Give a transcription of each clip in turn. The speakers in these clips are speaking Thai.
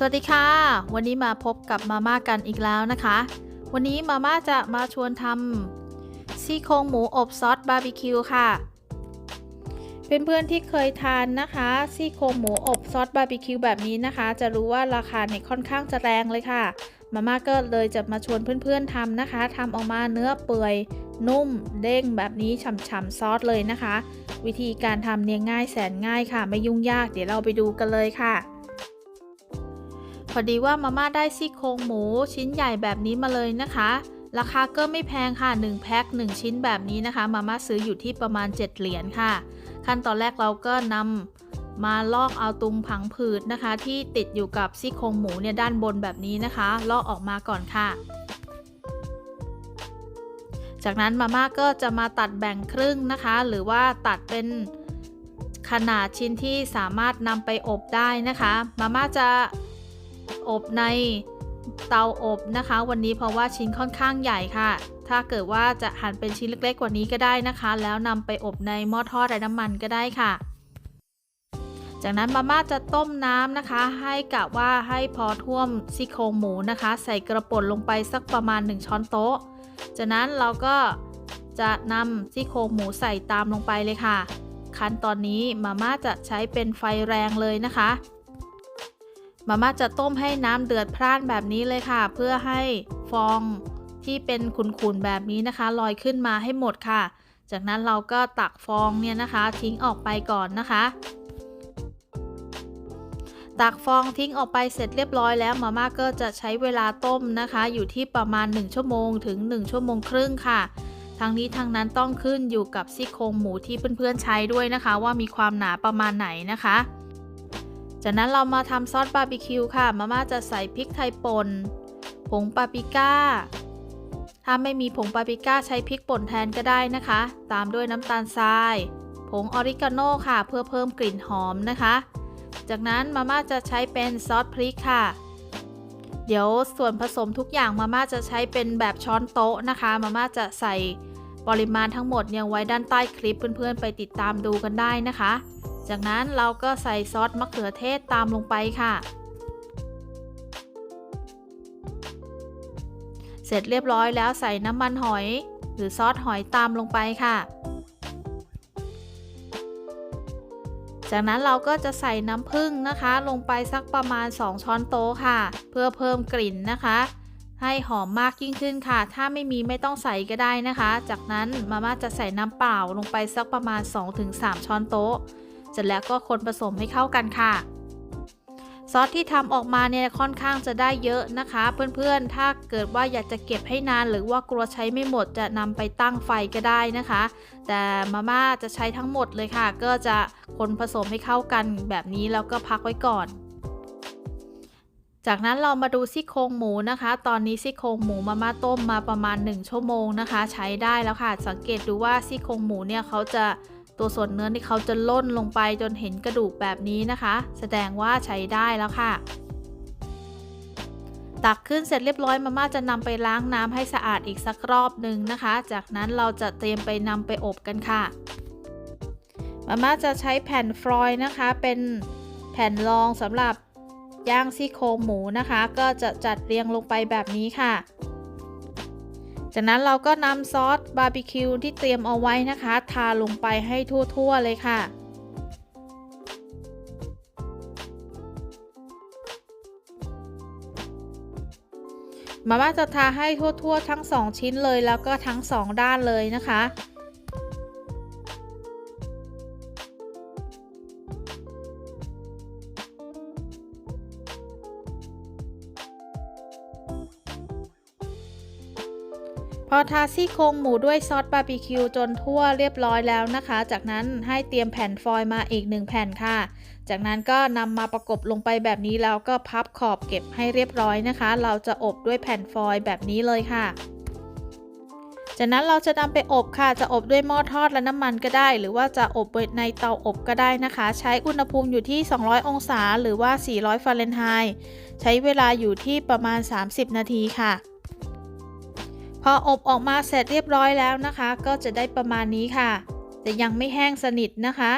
สวัสดีค่ะ วันนี้มาพบกับมาม่ากันอีกแล้วนะคะ วันนี้มาม่าจะมาชวนทำซี่โครงหมูอบซอสบาร์บีคิวค่ะ เพื่อนๆที่เคยทานนะคะซี่โครงหมูอบซอสบาร์บีคิวแบบนี้นะคะ จะรู้ว่าราคาเนี่ยค่อนข้างจะแรงเลยค่ะ มาม่าก็เลยจะมาชวนเพื่อนๆทำนะคะทำออกมาเนื้อเปื่อยนุ่มเด้งแบบนี้ฉ่ำๆซอสเลยนะคะ วิธีการทำเนี่ยง่ายแสนง่ายค่ะ ไม่ยุ่งยากเดี๋ยวเราไปดูกันเลยค่ะ พอดีว่ามาม่าได้ซี่โครงหมูชิ้นใหญ่แบบนี้มาเลยนะคะ ราคาก็ไม่แพงค่ะ 1 แพ็ค 1 ชิ้นแบบนี้นะคะ มาม่าซื้ออยู่ที่ประมาณ 7 เหรียญค่ะ ขั้นตอนแรกเราก็นำมาลอกเอาตุงผังผืดนะคะ ที่ติดอยู่กับซี่โครงหมูเนี่ยด้านบนแบบนี้นะคะ ลอกออกมาก่อนค่ะจากนั้นมาม่าก็จะมาตัดแบ่งครึ่งนะคะ หรือว่าตัดเป็นขนาดชิ้นที่สามารถนำไปอบได้นะคะ มาม่าจะ อบในเตาอบนะคะ วันนี้เพราะว่าชิ้นค่อนข้างใหญ่ค่ะ ถ้าเกิดว่าจะหั่นเป็นชิ้นเล็กๆกว่านี้ก็ได้นะคะ แล้วนำไปอบในหม้อทอดไร้น้ำมันก็ได้ค่ะ จากนั้นมาม่าจะต้มน้ำนะคะ ให้กะว่าให้พอท่วมซี่โครงหมูนะคะ ใส่กระป่นลงไปสักประมาณ 1 ช้อนโต๊ะ จากนั้นเราก็จะนำซี่โครงหมูใส่ตามลงไปเลยค่ะ ขั้นตอนนี้มาม่าจะใช้เป็นไฟแรงเลยนะคะ มาม่าจะต้มให้น้ำเดือดพร่านแบบนี้เลยค่ะ เพื่อให้ฟองที่เป็นขุ่นๆแบบนี้นะคะ ลอยขึ้นมาให้หมดค่ะ จากนั้นเราก็ตักฟองเนี่ยนะคะ ทิ้งออกไปก่อนนะคะ ตักฟองทิ้งออกไปเสร็จเรียบร้อยแล้วมาม่าก็จะใช้เวลาต้มนะคะ อยู่ที่ประมาณ 1 ชั่วโมงถึง 1 ชั่วโมงครึ่งค่ะทางนี้ทางนั้นต้องขึ้นอยู่กับซี่โครงหมูที่เพื่อนๆใช้ด้วยนะคะ ว่ามีความหนาประมาณไหนนะคะ จากนั้นเรามาทำซอสบาร์บีคิวค่ะ มาม่าจะใส่พริกไทยป่น ผงปาปริก้า ถ้าไม่มีผงปาปริก้าใช้พริกป่นแทนก็ได้นะคะ ตามด้วยน้ำตาลทราย ผงออริกาโนค่ะ เพื่อเพิ่มกลิ่นหอมนะคะ จากนั้นมาม่าจะใช้เป็นซอสพริกค่ะ เดี๋ยวส่วนผสมทุกอย่างมาม่าจะใช้เป็นแบบช้อนโต๊ะนะคะ มาม่าจะใส่ปริมาณทั้งหมดเนี่ยไว้ด้านใต้คลิปเพื่อนๆไปติดตามดูกันได้นะคะ จากนั้นเราก็ใส่ซอสมะเขือเทศตามลงไปค่ะ เสร็จเรียบร้อยแล้วใส่น้ำมันหอย หรือซอสหอยตามลงไปค่ะ จากนั้นเราก็จะใส่น้ำผึ้งนะคะ ลงไปสักประมาณ 2 ช้อนโต๊ะค่ะ เพื่อเพิ่มกลิ่นนะคะ ให้หอมมากยิ่งขึ้นค่ะ ถ้าไม่มีไม่ต้องใส่ก็ได้นะคะ จากนั้นมาม่าจะใส่น้ำเปล่าลงไปสักประมาณ 2-3 ช้อนโต๊ะ เสร็จแล้วก็คนผสมให้เข้ากันค่ะ ซอสที่ทำออกมาเนี่ยค่อนข้างจะได้เยอะนะคะ เพื่อนๆ ถ้าเกิดว่าอยากจะเก็บให้นาน หรือว่ากลัวใช้ไม่หมดจะนำไปตั้งไฟก็ได้นะคะ แต่มาม่าจะใช้ทั้งหมดเลยค่ะ ก็จะคนผสมให้เข้ากันแบบนี้แล้วก็พักไว้ก่อนจากนั้นเรามาดูซี่โครงหมูนะคะ ตอนนี้ซี่โครงหมูมาม่าต้มมาประมาณ 1 ชั่วโมงนะคะ ใช้ได้แล้วค่ะ สังเกตดูว่าซี่โครงหมูเนี่ยเขาจะ ตัวส่วนเนื้อที่เขาจะล่นลงไปจนเห็นกระดูกแบบนี้นะคะ แสดงว่าใช้ได้แล้วค่ะ ตักขึ้นเสร็จเรียบร้อยมาม่าจะนำไปล้างน้ำให้สะอาดอีกสักรอบหนึ่งนะคะ จากนั้นเราจะเตรียมไปนำไปอบกันค่ะ มาม่าจะใช้แผ่นฟรอยล์นะคะ เป็นแผ่นรองสำหรับย่างซี่โครงหมูนะคะ ก็จะจัดเรียงลงไปแบบนี้ค่ะ จากนั้นเราก็นำซอสบาร์บีคิวที่เตรียมเอาไว้นะคะ ทาลงไปให้ทั่วๆเลยค่ะ มาม่าจะทาให้ทั่วๆ ทั้ง 2 ชิ้นเลยแล้วก็ทั้ง 2 ด้านเลยนะคะ พอทาซี่โครงหมูด้วยซอสบาร์บีคิวจนทั่วเรียบร้อยแล้วนะคะ จากนั้นให้เตรียมแผ่นฟอยล์มาอีก1แผ่นค่ะ จากนั้นก็นำมาประกบลงไปแบบนี้แล้วก็พับขอบเก็บให้เรียบร้อยนะคะ เราจะอบด้วยแผ่นฟอยล์แบบนี้เลยค่ะ จากนั้นเราจะนำไปอบค่ะ จะอบด้วยหม้อทอดและน้ำมันก็ได้ หรือว่าจะอบในเตาอบก็ได้นะคะ ใช้อุณหภูมิอยู่ที่ 200 องศา หรือว่า 400 ฟาเรนไฮต์ ใช้เวลาอยู่ที่ประมาณ 30 นาทีค่ะ ออบออกมาเสร็จเรียบร้อยแล้วนะคะ ก็จะได้ประมาณนี้ค่ะ แต่ยังไม่แห้งสนิทนะคะ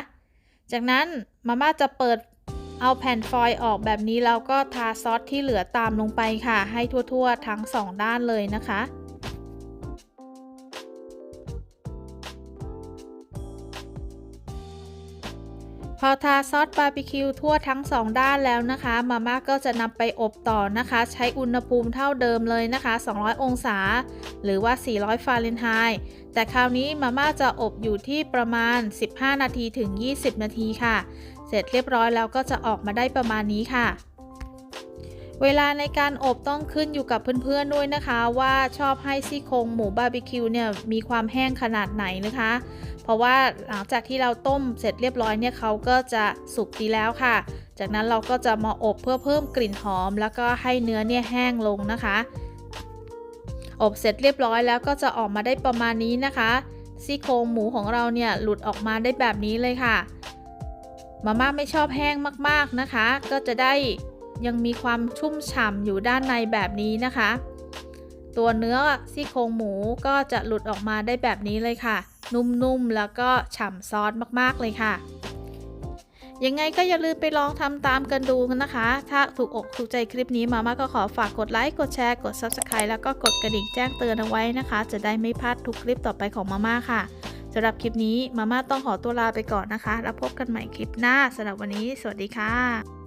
จากนั้นมาม่าจะเปิดเอาแผ่นฟอยล์ออกแบบนี้แล้วก็ทาซอสที่เหลือตามลงไปค่ะ ให้ทั่วๆ ทั้งสองด้านเลยนะคะ พอทาซอสบาร์บีคิวทั่วทั้งสองด้านแล้วนะคะ มาม่าก็จะนำไปอบต่อนะคะ ใช้อุณหภูมิเท่าเดิมเลยนะคะ 200 องศา หรือว่า 400 ฟาเรนไฮต์แต่คราวนี้มาม่าจะอบอยู่ที่ประมาณ 15 นาทีถึง 20 นาทีค่ะ เสร็จเรียบร้อยแล้วก็จะออกมาได้ประมาณนี้ค่ะ เวลาในการอบต้องขึ้นอยู่กับเพื่อนๆด้วยนะคะ ว่าชอบให้ซี่โครงหมูบาร์บีคิวเนี่ยมีความแห้งขนาดไหนนะคะ เพราะว่าหลังจากที่เราต้มเสร็จเรียบร้อยเนี่ยเขาก็จะสุกดีแล้วค่ะ จากนั้นเราก็จะมาอบเพื่อเพิ่มกลิ่นหอม แล้วก็ให้เนื้อเนี่ยแห้งลงนะคะ อบเสร็จเรียบร้อยแล้วก็จะออกมาได้ประมาณนี้นะคะซี่โครงหมูของเราเนี่ยหลุดออกมาได้แบบนี้เลยค่ะมาม่าไม่ชอบแห้งมากๆนะคะ ก็จะได้ ยังมีความชุ่มฉ่ำอยู่ด้านในแบบนี้นะคะ ตัวเนื้อซี่โครงหมูก็จะหลุดออกมาได้แบบนี้เลยค่ะ นุ่มๆแล้วก็ฉ่ำซอสมากๆเลยค่ะยังไงก็อย่าลืมไปลองทำตามกันดูกันนะคะ ถ้าถูกอกถูกใจคลิปนี้มาม่าก็ขอฝากกดไลค์ กดแชร์ กด Subscribe แล้วก็กดกระดิ่งแจ้งเตือนเอาไว้นะคะ จะได้ไม่พลาดทุกคลิปต่อไปของมาม่าค่ะสำหรับคลิปนี้มาม่าต้องขอตัวลาไปก่อนนะคะ แล้วพบกันใหม่คลิปหน้าสำหรับวันนี้ สวัสดีค่ะ